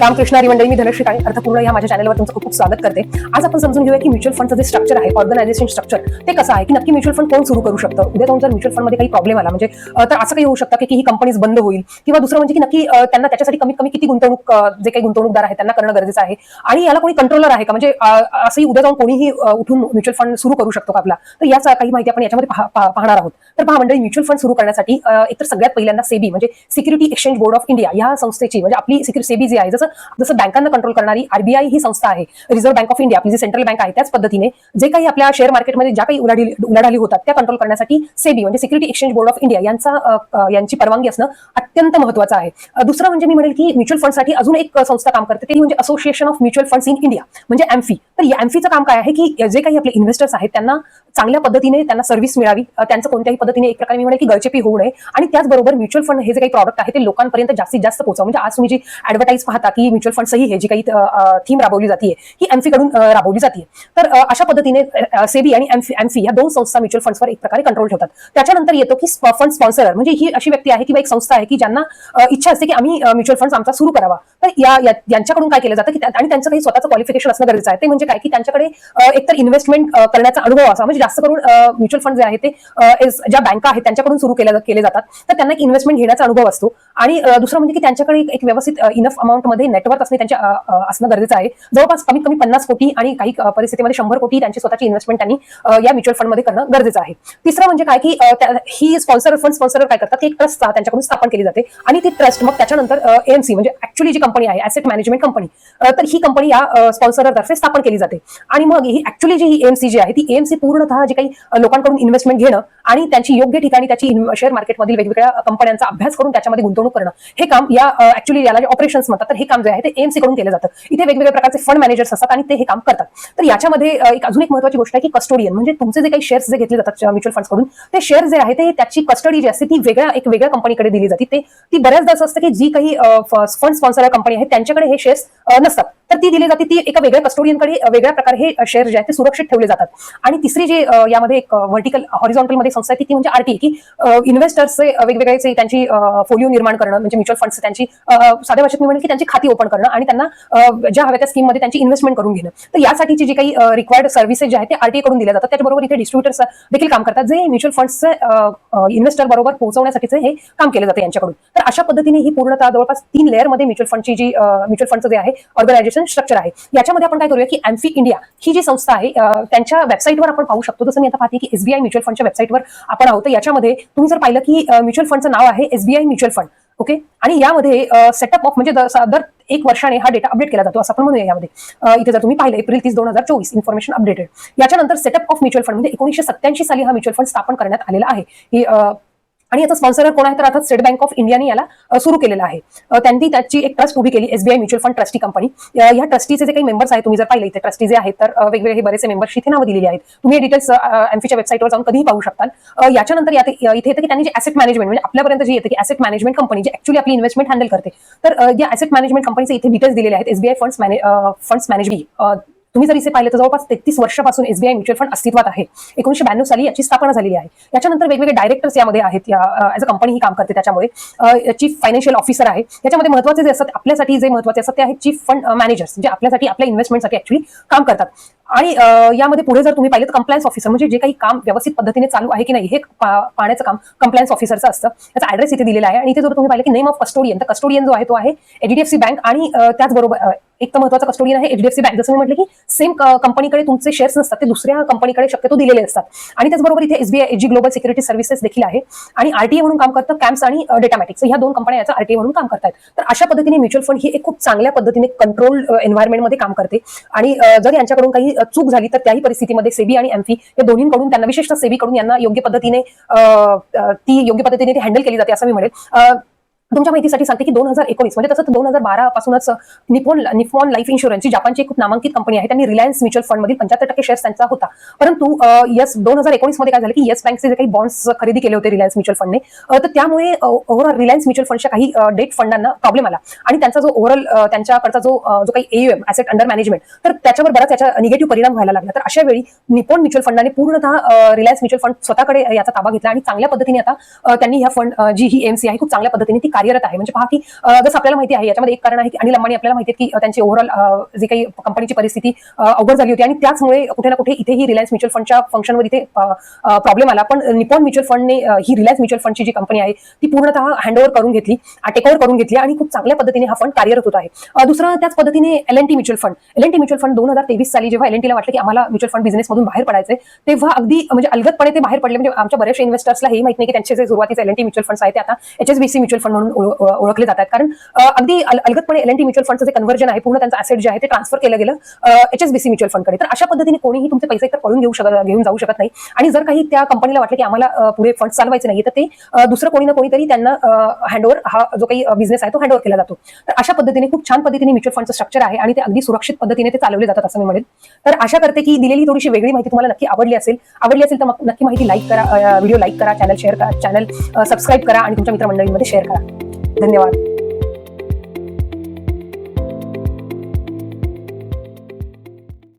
रामकृष्ण हरी मंडळी मी धनश्री काळे अर्थपूर्ण या माझ्या चॅनलवर तुमचं खूप खूप स्वागत करते. आज आपण समजून घेऊया की म्युच्युअल फंडचं जे स्ट्रक्चर आहे ऑर्गनायझेशन स्ट्रक्चर ते कसं आहे? की नक्की म्युच्युअल फंड कोण सुरू करू शकतं? उद्या जाऊन जर म्युच्युअल फंडमध्ये काही प्रॉब्लेम आला. म्हणजे तर असं काही होऊ शकतं की- ही कंपनीज बंद होईल. किंवा दुसरं म्हणजे की नक्की त्यांना त्याच्यासाठी कमीत कमी किती गुंतवणूक जे काही गुंतवणूकदार आहेत त्यांना करणं गरजेचं आहे. आणि याला कोणी कंट्रोलर आहे का? म्हणजे असंही उद्या जाऊन कोणीही उठून म्युच्युअल फंड सुरू करू शकतो का आपला? तर याच काही माहिती आपण याच्यामध्ये पाहणार आहोत. तर पहा मंडळी म्युच्युअल फंड सुरू करण्यासाठी एकतर सगळ्यात पहिल्यांदा सेबी म्हणजे security exchange board of India या संस्थेची म्हणजे आपली सेबी जी आहे जसं जसं बँकांना कंट्रोल करणारी आरबीआय ही संस्था आहे. रिझर्व्ह बँक ऑफ इंडिया आपली जी सेंट्रल बँक आहे त्याच पद्धतीने जे काही आपल्या शेअर मार्केटमध्ये ज्या काही उलाढाली उलाढाली होतात त्या कंट्रोल करण्यासाठी सेबी म्हणजे security exchange board of India यांचा यांची परवानगी असणं अत्यंत महत्त्वाचं आहे. दुसरं म्हणजे मी म्हणेल की म्युच्युअल फंडसाठी अजून एक संस्था काम करते ती म्हणजे association of mutual funds in India म्हणजे एम्फी तर या एम्फीचं काम काय आहे की जे काही आपले इन्व्हेस्टर्स आहेत त्यांना चांगल्या पद्धतीने त्यांना सर्व्हिस मिळावी त्यांचं कोणत्याही पद्धतीने एक प्रकारे मी म्हणेल की गळचेपी होऊ नये. आणि त्याचबरोबर म्युच्युअल फंड हे जे काही प्रॉडक्ट आहे ते लोकांपर्यंत जास्तीत जास्त पोहोचवा. म्हणजे आज तुम्ही जी ऍडव्हर्टाईज पाहता की म्युच्युअल फंड सही आहे जी काही थीम राबवली जाते ही एम्फी कडून राबवली जाते तर अशा पद्धतीने सेबी आणि एम्फी या दोन संस्था म्युच्युअल फंड्सवर एक प्रकारे कंट्रोल ठेवतात. त्याच्यानंतर येतो की फंड स्पॉन्सर म्हणजे ही अशी व्यक्ती आहे किंवा एक संस्था आहे की ज्यांना इच्छा असते की आम्ही म्युच्युअल फंड आमचा सुरू करावा. तर या यांच्याकडून काय केलं जातं की आणि त्यांचं काही स्वतःचं क्वालिफिकेशन असणं गरजेचं आहे. ते म्हणजे काय की त्यांच्याकडे एकतर इन्व्हेस्टमेंट करण्याचा अनुभव असा म्हणजे जास्त करून म्युच्युअल फंड जे आहे ते ज्या बँका आहेत त्यांच्याकडून सुरू केले केले जातात. तर त्यांना एक इन्व्हेस्टमेंट घेण्याचा अनुभव असतो. आणि दुसरं म्हणजे की त्यांच्याकडे एक- व्यवस्थित इनफ अमाऊंटमध्ये नेटवर्क असणे त्यांच्या असणं गरजेचं आहे. जवळपास कमीत कमी पन्नास कोटी आणि काही परिस्थितीमध्ये शंभर कोटी त्यांची स्वतःची इन्व्हेस्टमेंट त्यांनी या म्युच्युअल फंडमध्ये करणं गरजेचं आहे. तिसरं म्हणजे काय की ही स्पॉन्सर फंड स्पॉन्सर काय करतात की एक ट्रस्ट त्यांच्याकडून स्थापन केली जाते. आणि ती ट्रस्ट मग त्याच्यानंतर एएमसी म्हणजे ऍक्च्युली जी कंपनी आहे ऍसेट मॅनेजमेंट कंपनी तर ही कंपनी या स्पॉन्सर तर्फे स्थापन केली जाते. आणि मग ही ऍक्च्युली जी ही एएमसी जी आहे ती एएमसी पूर्णतः जी काही लोकांकडून इन्व्हेस्टमेंट घेणं आणि त्यांची योग्य ठिकाणी त्याची शेअर मार्केटमधील वेगवेगळ्या कंपन्यांचा अभ्यास करून त्याच्यामध्ये गुंतवणूक करणं. हे काम या ऍक्च्युली याला जे ऑपरेशन्स म्हणतात तर हे काम जे आहे ते एमसी कडून केलं जातं. इथे वेगवेगळ्या प्रकारचे फंड मॅनेजर्स असतात आणि ते हे काम करतात. तर याच्यामध्ये एक अजून एक महत्वाची गोष्ट आहे की कस्टोडियन म्हणजे तुमचे जे काही शेअर्स जे घेतले जातात म्युच्युअल फंड्सकडून ते शेअर जे आहे ते त्याची कस्टडी जी असते ती वेगळ्या एक वेगळ्या कंपनीकडे दिली जाते. ते ती बऱ्याचदा असं असतं की जी काही फंड स्पॉन्सर कंपनी आहे त्यांच्याकडे हे शेअर्स नसतात. तर ती दिली जाते ती एका वेगळ्या कस्टोडियनकडे वेगळ्या प्रकारे हे शेअर जे आहेत ते सुरक्षित ठेवले जातात. आणि तिसरी जी यामध्ये एक व्हर्टिकल हॉरिझॉन्टलमध्ये संस्था आहे ती म्हणजे आरटी की इन्व्हेस्टर्सचे वेगवेगळे त्यांची फोलिओ निर्माण करणं म्हणजे म्युच्युअल फंड्स त्यांची साध्या भाषेत मी म्हणेल की त्यांची खाती ओपन करणं आणि त्यांना ज्या हव्या त्या स्कीममध्ये त्यांची इन्व्हेस्टमेंट करून घेणं. तर यासाठीची जी काही रिक्वायर्ड सर्व्हिसेस जे आहेत ते आरटीए कडून दिल्या जातात. त्याचबरोबर इथे डिस्ट्रीब्युटर्स देखील काम करतात जे म्युच्युअल फंड्सचे इन्व्हेस्टर बरोबर पोहोचवण्यासाठीचे हे काम केलं जातं यांच्याकडून. तर अशा पद्धतीने ही पूर्णतः जवळपास तीन लेअरमध्ये म्युच्युअल फंडची जी म्युच्युअल फंडचं जे आहे ऑर्गनायझेशन स्ट्रक्चर आहे. याच्यामध्ये आपण काय करूया की एम्फी इंडिया ही जी संस्था आहे त्यांच्या वेबसाईटवर आपण पाहू शकतो. जसं मी आता पाहते की एसबीआय म्युच्युअल फंडच्या वेबसाईटवर आपण आहोत. याच्यामध्ये तुम्ही जर पाहिलं की म्युच्युअल फंडचं नाव आहे एसबीआय म्युच्युअल फंड ओके आणि यामध्ये सेटअप ऑफ म्हणजे दर एक वर्षाने हा डेटा अपडेट केला जातो असं आपण म्हणूया यामध्ये. इथे जर तुम्ही पाहिलं एप्रिल तीस दोन हजार चोवीस इन्फॉर्मेशन अपडेटेड याच्यानंतर सेटअप ऑफ म्युच्युअल फंड म्हणजे एकोणीशे सत्याऐंशी साली हा म्युच्युअल फंड स्थापन करण्यात आलेला आहे. ही आणि याचा स्पॉन्सर कोण आहे तर अर्थात स्टेट बँक ऑफ इंडियाने याला सुरू केलेलं आहे. त्यांनी त्याची एक ट्रस्ट उभी केली SBI mutual fund trustee company या ट्रस्टीचे जे काही मेंबर्स आहेत तुम्ही जर पाहिले इथे ट्रस्टी जे आहेत तर वेगवेगळे हे बरेचसे मेंबर्स इथे नावं दिलेली आहेत. तुम्ही हे डिटेल्स एमफीच्या वेबसाईटवर जाऊन कधीही पाहू शकता याच्यानंतर या इथे येतं की त्यांनी जे ॲसेट मॅनेजमेंट म्हणजे आपल्यापर्यंत जे येतं की ॲसेट मॅनेजमेंट कंपनी जी ऍक्च्युली आपली इन्व्हेस्टमेंट हँडल करते. तर या ॲसेट मॅनेजमेंट कंपनीचे इथे डिटेल्स दिलेले आहेत एसबीआय फंड्स मॅने फंड्स मॅनेजमेंट तुम्ही जर इथे पाहिलं तर जवळपास तेहतीस वर्षापासून एसबीआय म्युच्युअल फंड अस्तित्वात आहे. एकोणीशे ब्याण्णव साली याची स्थापना झालेली आहे. याच्यानंतर वेगवेगळे डायरेक्टर्स यामध्ये आहेत. या ऍज अ कंपनी ही काम करते त्याच्यामुळे. चीफ फायनान्शियल ऑफिसर आहे. याच्यामध्ये महत्त्वाचे जे असतात आपल्यासाठी जे महत्त्वाचे असतात ते आहेत चीफ फंड मॅनेजर्स जे आपल्यासाठी आपल्या इन्व्हेस्टमेंटसाठी ऍक्च्युली काम करतात. आणि यामध्ये पुढे जर तुम्ही पाहिलं तर कंप्लायन्स ऑफिसर म्हणजे जे काही काम व्यवस्थित पद्धतीने चालू आहे की नाही हे पा- पाहण्याचं काम कंप्लायन्स ऑफिसरचं असतं. त्याचा ऍड्रेस इथे दिलेला आहे आणि इथे जर तुम्ही पाहिलं की नेम ऑफ कस्टोडियन तर कस्टोडियन जो आहे तो आहे एचडीएफसी बँक आणि त्याचबरोबर एक तर महत्त्वाचा कस्टोडियन आहे एचडीएफसी बँक जसं मी म्हटलं की सेम कंपनीकडे तुमचे शेअर्स नसतात ते दुसऱ्या कंपनीकडे शक्यतो दिलेले असतात. आणि त्याचबरोबर इथे SBI A G global security services देखील आहे. आणि आरटीए म्हणून काम करतं कॅम्प्स आणि डेटामॅटिक्स ह्या दोन कंपन्या याचा आरटीए म्हणून काम करतात तर अशा पद्धतीने म्युच्युअल फंड ही एक खूप चांगल्या पद्धतीने कंट्रोल एन्व्हायरमेंटमध्ये काम करते. आणि जर यांच्याकडून काही चूक झाली तर त्याही परिस्थितीमध्ये सेबी आणि एम्फी या दोन्हीकडून त्यांना विशेषतः सेबीकडून यांना योग्य पद्धतीने ती योग्य पद्धतीने ती हँडल केली जाते असं मी म्हणेल. तुमच्या माहितीसाठी सांगते की दोन हजार एकोणीस म्हणजे तसं दोन हजार बारा पासूनच निपॉन निफॉन लाईफ इन्शुरन्स जी जापानची खूप नामांकित कंपनी आहे त्यांनी रिलायन्स म्युच्युअल फंड मधील पंच्याहत्तर टक्के शेअर्स त्यांचा होता. परंतु यस दोन हजार एकोणीसमध्ये काय झालं की येस बँकचे जे काही बॉन्ड्स खरेदी केले होते रिलायन्स म्युच्युअल फंडने तर त्यामुळे ओव्हरऑल रिलायन्स म्युच्युअल फंडच्या काही डेट फंडांना प्रॉब्लेम आला. आणि त्यांचा जो ओव्हरऑल त्यांच्याकडचा जो जो काही एम असेट अंडर मॅनेजमेंट तर त्याच्यावर बराच त्याचा निगेटिव्ह परिणाम व्हायला लागला. तर अशा वेळी निपॉन म्युच्युअल फंडाने पूर्णतः रिलायन्स म्युच्युअल फंड स्वतःकडे याचा ताबा घेतला आणि चांगल्या पद्धतीने आता त्यांनी ह्या फंड जी ही एमसी आहे खूप चांगल्या पद्धतीने ती कार्यरत आहे. म्हणजे पहा की जसं आपल्याला माहिती आहे याच्यामध्ये एक कारण आहे की अनिल अंबानी आपल्याला माहिती आहे की त्यांची ओव्हरऑल जे काही कंपनीची परिस्थिती अवघड झाली होती. आणि त्याचमुळे कुठे ना कुठे इथेही रिलायन्स म्युच्युअल फंडच्या फंक्शनवर इथे प्रॉब्लेम आला. पण निपॉन म्युच्युअल फंडने ही रिलायन्स म्युच्युअल फंडची जी कंपनी आहे ती पूर्णतः हँडओव्हर करून घेतली टेकओव्हर करून घेतली आणि खूप चांगल्या पद्धतीने हा फंड कार्यरत होत आहे. दुसरा त्याच पद्धतीने L N T mutual fund L N T mutual fund दोन हजार तेवीस साली जेव्हा एल एन टीला वाटलं की आम्हाला म्युच्युअल फंड बिझनेसमधून बाहेर पडायचे तेव्हा अगदी म्हणजे अलगदपणे ते बाहेर पडले. म्हणजे आमच्या बऱ्याचशा इन्व्हेस्टर्सला हे माहिती नाही की त्यांचे जे सुरुवातीचे L N T mutual fund आहेत ते आता H S B C mutual fund म्हणून म्हणून ओळखले जातात. कारण अगदी अलगतपणे एल एन टी म्युच्युअल फंडचं जे कन्व्हर्जन आहे पूर्ण त्यांचं ऍसेट जे आहे ते ट्रान्सफर केलं गेलं H S B C mutual फंडकडे. तर अशा पद्धतीने कोणीही तुमचे पैसे तर पळून घेऊ शकत घेऊन जाऊ शकत नाही. आणि जर काही त्या कंपनीला वाटलं की आम्हाला पुढे फंड चालवायचे नाही तर ते दुसरं कोणी ना कोणीतरी त्यांना हँडओव्हर हा जो काही बिझनेस आहे तो हँडओव्हर केला जातो. तर अशा पद्धतीने खूप छान पद्धतीने म्युच्युअल फंडचं स्ट्रक्चर आहे आणि ते अगदी सुरक्षित पद्धतीने ते चालवले जातात असं मी म्हणेल तर आशा करते की दिलेली थोडीशी वेगळी माहिती तुम्हाला नक्की आवडली असेल. आवडली असेल तर मग नक्की माहिती लाईक करा व्हिडिओ लाईक करा चॅनल शेअर करा चॅनल सबस्क्राईब करा आणि तुमच्या मित्रमंडळींमध्ये शेअर करा. धन्यवाद.